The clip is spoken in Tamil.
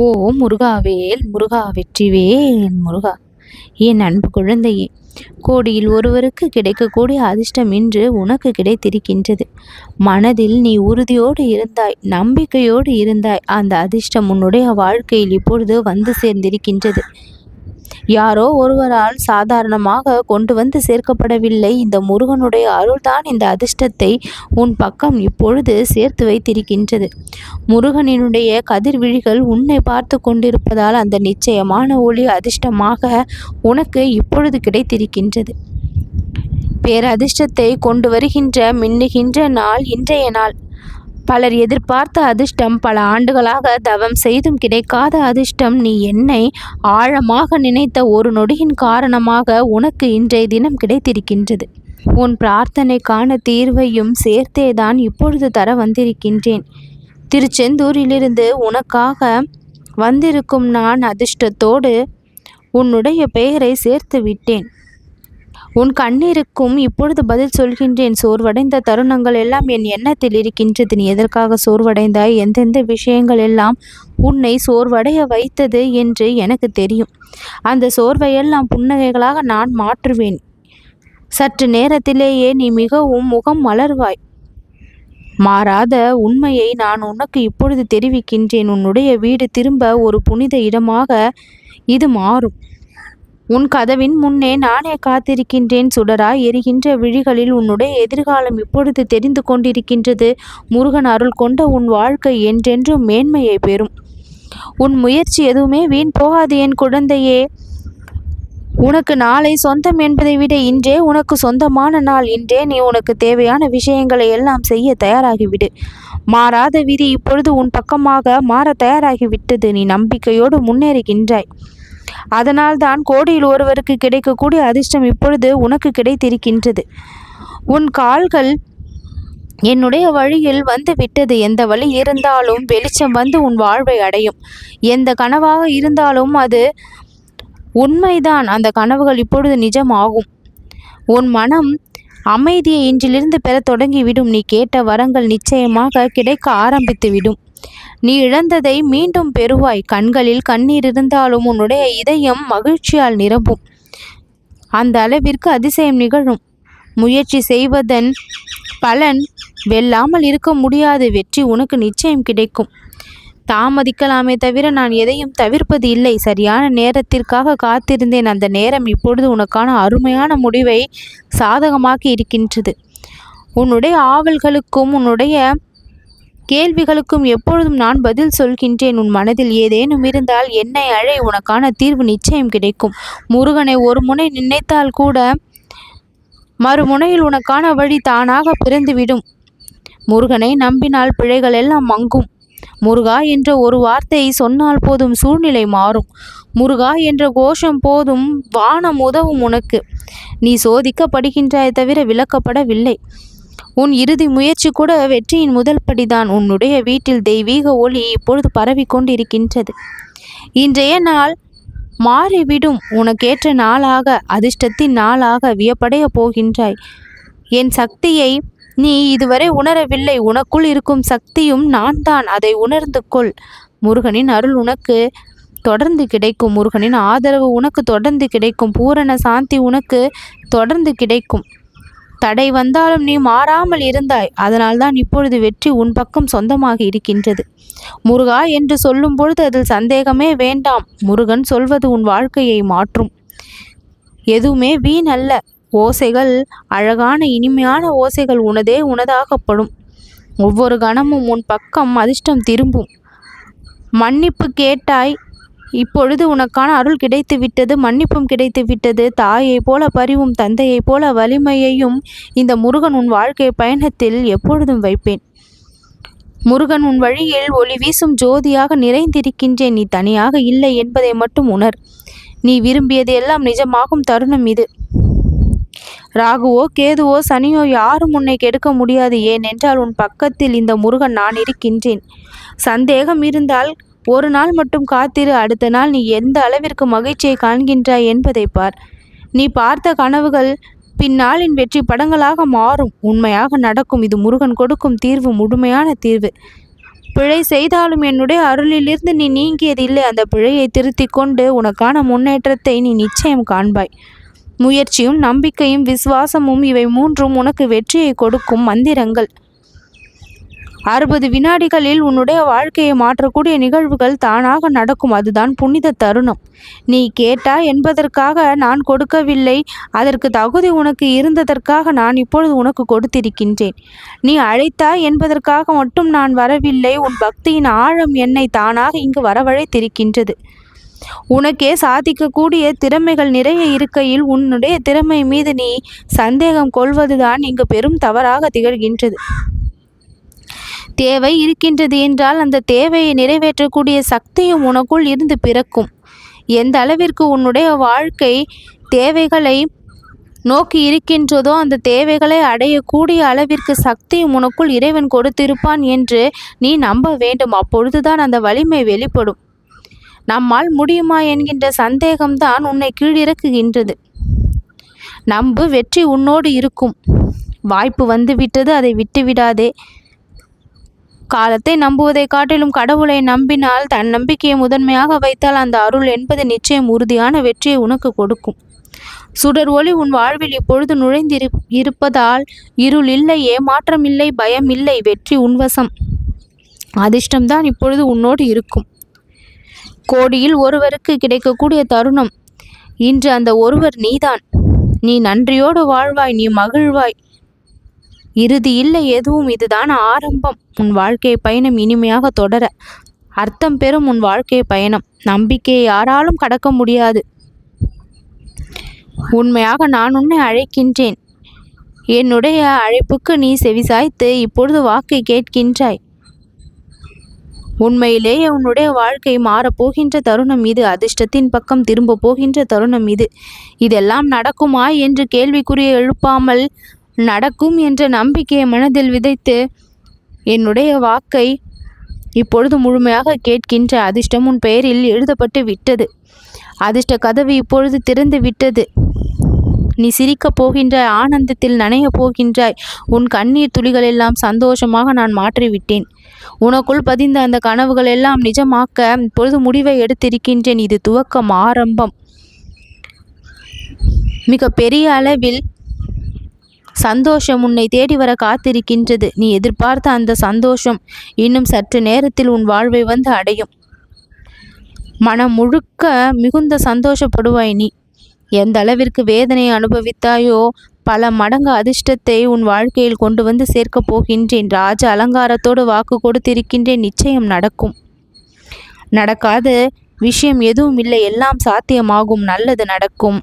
ஓ முருகாவேல் முருகா வெற்றிவேல் முருகா. என் அன்பு குழந்தையே கோடியில் ஒருவருக்கு கிடைக்கக்கூடிய அதிர்ஷ்டம் இன்று உனக்கு கிடைத்திருக்கின்றது. மனதில் நீ உறுதியோடு இருந்தாய் நம்பிக்கையோடு இருந்தாய். அந்த அதிர்ஷ்டம் உன்னுடைய வாழ்க்கையில் இப்பொழுது வந்து சேர்ந்திருக்கின்றது. யாரோ ஒருவரால் சாதாரணமாக கொண்டு வந்து சேர்க்கப்படவில்லை. இந்த முருகனுடைய அருள்தான் இந்த அதிர்ஷ்டத்தை உன் பக்கம் இப்பொழுது சேர்த்து வைத்திருக்கின்றது. முருகனினுடைய கதிர்விழிகள் உன்னை பார்த்து கொண்டிருப்பதால் அந்த நிச்சயமான ஒளி அதிர்ஷ்டமாக உனக்கு இப்பொழுது கிடைத்திருக்கின்றது. பேரதிர்ஷ்டத்தை கொண்டு வருகின்ற மின்னுகின்ற நாள் இன்றைய நாள். பலர் எதிர்பார்த்த அதிர்ஷ்டம் பல ஆண்டுகளாக தவம் செய்தும் கிடைக்காத அதிர்ஷ்டம். நீ என்னை ஆழமாக நினைத்த ஒரு நொடியின் காரணமாக உனக்கு இன்றைய தினம் கிடைத்திருக்கின்றது. உன் பிரார்த்தனைக்கான தீர்வையும் சேர்த்தேதான் இப்பொழுது தர வந்திருக்கின்றேன். திருச்செந்தூரிலிருந்து உனக்காக வந்திருக்கும் நான் அதிர்ஷ்டத்தோடு உன்னுடைய பெயரை சேர்த்து விட்டேன். உன் கண்ணீருக்கும் இப்பொழுது பதில் சொல்கின்றேன். சோர்வடைந்த தருணங்கள் எல்லாம் என் எண்ணத்தில் இருக்கின்றது. நீ எதற்காக சோர்வடைந்தாய்? எந்தெந்த விஷயங்கள் எல்லாம் உன்னை சோர்வடைய வைத்தது என்று எனக்கு தெரியும். அந்த சோர்வையெல்லாம் புன்னகைகளாக நான் மாற்றுவேன். சற்று நேரத்திலேயே நீ மிகவும் முகம் மலர்வாய். மாறாத உண்மையை நான் உனக்கு இப்பொழுது தெரிவிக்கின்றேன். உன்னுடைய வீடு திரும்ப ஒரு புனித இடமாக இது மாறும். உன் கதவின் முன்னே நானே காத்திருக்கின்றேன் சுடராய் எரிகின்ற விழிகளில் உன்னுடைய எதிர்காலம் இப்பொழுது தெரிந்து கொண்டிருக்கின்றது. முருகன் அருள் கொண்ட உன் வாழ்க்கை என்றென்றும் மேன்மையை பெறும். உன் முயற்சி எதுவுமே வீண் போகாது என் குழந்தையே. உனக்கு நாளை சொந்தம் என்பதை விட இன்றே உனக்கு சொந்தமான நாள். இன்றே நீ உனக்கு தேவையான விஷயங்களை எல்லாம் செய்ய தயாராகிவிடு. மாறாத விதி இப்பொழுது உன் பக்கமாக மாற தயாராகிவிட்டது. நீ நம்பிக்கையோடு முன்னேறுகின்றாய். அதனால்தான் கோடியில் ஒருவருக்கு கிடைக்கக்கூடிய அதிர்ஷ்டம் இப்பொழுது உனக்கு கிடைத்திருக்கின்றது. உன் கால்கள் என்னுடைய வழியில் வந்து விட்டது. எந்த வழி இருந்தாலும் வெளிச்சம் வந்து உன் வாழ்வை அடையும். எந்த கனவாக இருந்தாலும் அது உண்மைதான். அந்த கனவுகள் இப்பொழுது நிஜமாகும். உன் மனம் அமைதியை இன்றிலிருந்து பெற தொடங்கிவிடும். நீ கேட்ட வரங்கள் நிச்சயமாக கிடைக்க ஆரம்பித்துவிடும். நீ இழந்ததை மீண்டும் பெறுவாய். கண்களில் கண்ணீர் இருந்தாலும் உன்னுடைய இதயம் மகிழ்ச்சியால் நிரம்பும். அந்த அளவிற்கு அதிசயம் நிகழும். முயற்சி செய்வதன் பலன் வெல்லாமல் இருக்க முடியாது. வெற்றி உனக்கு நிச்சயம் கிடைக்கும். தாமதிக்கலாமே தவிர நான் எதையும் தவிர்ப்பது இல்லை. சரியான நேரத்திற்காக காத்திருந்தேன். அந்த நேரம் இப்பொழுது உனக்கான அருமையான முடிவை சாதகமாக்கி இருக்கின்றது. உன்னுடைய ஆவல்களுக்கும் உன்னுடைய கேள்விகளுக்கும் எப்பொழுதும் நான் பதில் சொல்கின்றேன். உன் மனதில் ஏதேனும் இருந்தால் என்னை அழை. உனக்கான தீர்வு நிச்சயம் கிடைக்கும். முருகனை ஒரு முனை நினைத்தால் கூட மறுமுனையில் உனக்கான வழி தானாக பிறந்துவிடும். முருகனை நம்பினால் பிழைகள் எல்லாம் மங்கும். முருகா என்ற ஒரு வார்த்தையை சொன்னால் போதும் சூழ்நிலை மாறும். முருகா என்ற கோஷம் போதும் வானம் உதவும் உனக்கு. நீ சோதிக்கப்படுகின்றாய் தவிர விளக்கப்படவில்லை. உன் இறுதி முயற்சி கூட வெற்றியின் முதல் படிதான். உன்னுடைய வீட்டில் தெய்வீக ஒளி இப்பொழுது பரவி கொண்டிருக்கின்றது இன்றைய நாள் மாறிவிடும். உனக்கேற்ற நாளாக அதிர்ஷ்டத்தின் நாளாக வியப்படைய போகின்றாய். என் சக்தியை நீ இதுவரை உணரவில்லை. உனக்குள் இருக்கும் சக்தியும் நான் தான் அதை உணர்ந்து கொள். முருகனின் அருள் உனக்கு தொடர்ந்து கிடைக்கும். முருகனின் ஆதரவு உனக்கு தொடர்ந்து கிடைக்கும். பூரண சாந்தி உனக்கு தொடர்ந்து கிடைக்கும். தடை வந்தாலும் நீ மாறாமல் இருந்தாய். அதனால்தான் இப்பொழுது வெற்றி உன் பக்கம் சொந்தமாக இருக்கின்றது. முருகா என்று சொல்லும் பொழுது அதில் சந்தேகமே வேண்டாம். முருகன் சொல்வது உன் வாழ்க்கையை மாற்றும். எதுவுமே வீண் அல்ல. ஓசைகள் அழகான இனிமையான ஓசைகள் உனதே உனதாகப்படும். ஒவ்வொரு கணமும் உன் பக்கம் அதிர்ஷ்டம் திரும்பும். மன்னிப்பு கேட்டாய். இப்பொழுது உனக்கான அருள் கிடைத்து விட்டது மன்னிப்பும் கிடைத்து விட்டது தாயைப் போல பரிவும் தந்தையைப் போல வலிமையையும் இந்த முருகன் உன் வாழ்க்கை பயணத்தில் எப்பொழுதும் வைப்பேன். முருகன் உன் வழியில் ஒளி வீசும் ஜோதியாக நிறைந்திருக்கின்றேன். நீ தனியாக இல்லை என்பதை மட்டும் உணர். நீ விரும்பியது எல்லாம் நிஜமாகும் தருணம் இது. ராகுவோ கேதுவோ சனியோ யாரும் உன்னை கெடுக்க முடியாது. ஏனென்றால் உன் பக்கத்தில் இந்த முருகன் நான் இருக்கின்றேன். சந்தேகம் இருந்தால் ஒரு நாள் மட்டும் காத்திரு அடுத்த நாள் நீ எந்த அளவிற்கு மகிழ்ச்சியை காண்கின்றாய் என்பதை பார். நீ பார்த்த கனவுகள் பின்னாளின் வெற்றி படங்களாக மாறும். உண்மையாக நடக்கும். இது முருகன் கொடுக்கும் தீர்வு முழுமையான தீர்வு. பிழை செய்தாலும் என்னுடைய அருளிலிருந்து நீ நீங்கியதில்லை. அந்த பிழையை திருத்திக் கொண்டு உனக்கான முன்னேற்றத்தை நீ நிச்சயம் காண்பாய். முயற்சியும் நம்பிக்கையும் விசுவாசமும் இவை மூன்றும் உனக்கு வெற்றியை கொடுக்கும் மந்திரங்கள். அறுபது வினாடிகளில் உன்னுடைய வாழ்க்கையை மாற்றக்கூடிய நிகழ்வுகள் தானாக நடக்கும். அதுதான் புனித தருணம். நீ கேட்டா என்பதற்காக நான் கொடுக்கவில்லை. அதற்கு தகுதி உனக்கு இருந்ததற்காக நான் இப்பொழுது உனக்கு கொடுத்திருக்கின்றேன். நீ அழைத்தா என்பதற்காக மட்டும் நான் வரவில்லை. உன் பக்தியின் ஆழம் என்னை தானாக இங்கு வரவழைத்திருக்கின்றது. உனக்கே சாதிக்கக்கூடிய திறமைகள் நிறைய இருக்கையில் உன்னுடைய திறமை மீது நீ சந்தேகம் கொள்வதுதான் இங்கு பெரும் தவறாக திகழ்கின்றது. தேவை இருக்கின்றது என்றால் அந்த தேவையை நிறைவேற்றக்கூடிய சக்தியும் உனக்குள் இருந்து பிறக்கும். எந்த அளவிற்கு உன்னுடைய வாழ்க்கை தேவைகளை நோக்கி இருக்கின்றதோ அந்த தேவைகளை அடையக்கூடிய அளவிற்கு சக்தியும் உனக்குள் இறைவன் கொடுத்திருப்பான் என்று நீ நம்ப வேண்டும். அப்பொழுதுதான் அந்த வலிமை வெளிப்படும். நம்மால் முடியுமா என்கின்ற சந்தேகம்தான் உன்னை கீழிறக்குகின்றது. நம்பு வெற்றி உன்னோடு இருக்கும். வாய்ப்பு வந்து விட்டது அதை விட்டுவிடாதே காலத்தை நம்புவதை காட்டிலும் கடவுளை நம்பினால் தன் நம்பிக்கையை முதன்மையாக வைத்தால் அந்த அருள் என்பது நிச்சயம் உறுதியான வெற்றியை உனக்கு கொடுக்கும். சுடர் ஒளி உன் வாழ்வில் இப்பொழுது நுழைந்திரு இருப்பதால் இருள் இல்லை ஏமாற்றம் இல்லை பயம் இல்லை வெற்றி உன்வசம் அதிர்ஷ்டம்தான் இப்பொழுது உன்னோடு இருக்கும். கோடியில் ஒருவருக்கு கிடைக்கக்கூடிய தருணம் இன்று அந்த ஒருவர் நீதான். நீ நன்றியோடு வாழ்வாய் நீ மகிழ்வாய். இறுதி இல்லை எதுவும். இதுதான் ஆரம்பம். உன் வாழ்க்கை பயணம் இனிமையாக தொடர. அர்த்தம் பெறும் உன் வாழ்க்கை பயணம். நம்பிக்கையை யாராலும் கடக்க முடியாது. உண்மையாக நான் உன்னை அழைக்கின்றேன். என்னுடைய அழைப்புக்கு நீ செவிசாய்த்து இப்பொழுது வாக்கை கேட்கின்றாய். உண்மையிலேயே உன்னுடைய வாழ்க்கை மாறப்போகின்ற தருணம் இது. அதிர்ஷ்டத்தின் பக்கம் திரும்ப போகின்ற தருணம் இது. இதெல்லாம் நடக்குமா என்று கேள்விக்குரிய எழுப்பாமல் நடக்கும் என்ற நம்பிக்கையை மனதில் விதைத்து என்னுடைய வாக்கை இப்பொழுது முழுமையாக கேட்கின்ற அதிர்ஷ்டம் உன் பெயரில் எழுதப்பட்டு விட்டது. அதிர்ஷ்ட கதவு இப்பொழுது திறந்து விட்டது. நீ சிரிக்கப் போகின்றாய் ஆனந்தத்தில் நனையப் போகின்றாய். உன் கண்ணீர் துளிகள் எல்லாம் சந்தோஷமாக நான் மாற்றிவிட்டேன். உனக்குள் பதிந்த அந்த கனவுகள் எல்லாம் நிஜமாக்க இப்பொழுது முடிவை எடுத்திருக்கின்றேன். இது துவக்கம் ஆரம்பம். மிக பெரிய அளவில் சந்தோஷம் உன்னை தேடி வர காத்திருக்கின்றது. நீ எதிர்பார்த்த அந்த சந்தோஷம் இன்னும் சற்று நேரத்தில் உன் வாழ்வை வந்து அடையும். மனம் முழுக்க மிகுந்த சந்தோஷப்படுவாய் நீ. எந்த அளவிற்கு வேதனையை அனுபவித்தாயோ பல மடங்கு அதிர்ஷ்டத்தை உன் வாழ்க்கையில் கொண்டு வந்து சேர்க்கப் போகின்றேன். ராஜ அலங்காரத்தோடு வாக்கு கொடுத்திருக்கின்றேன். நிச்சயம் நடக்கும். நடக்காத. விஷயம் எதுவும் இல்லை. எல்லாம் சாத்தியமாகும். நல்லது நடக்கும்.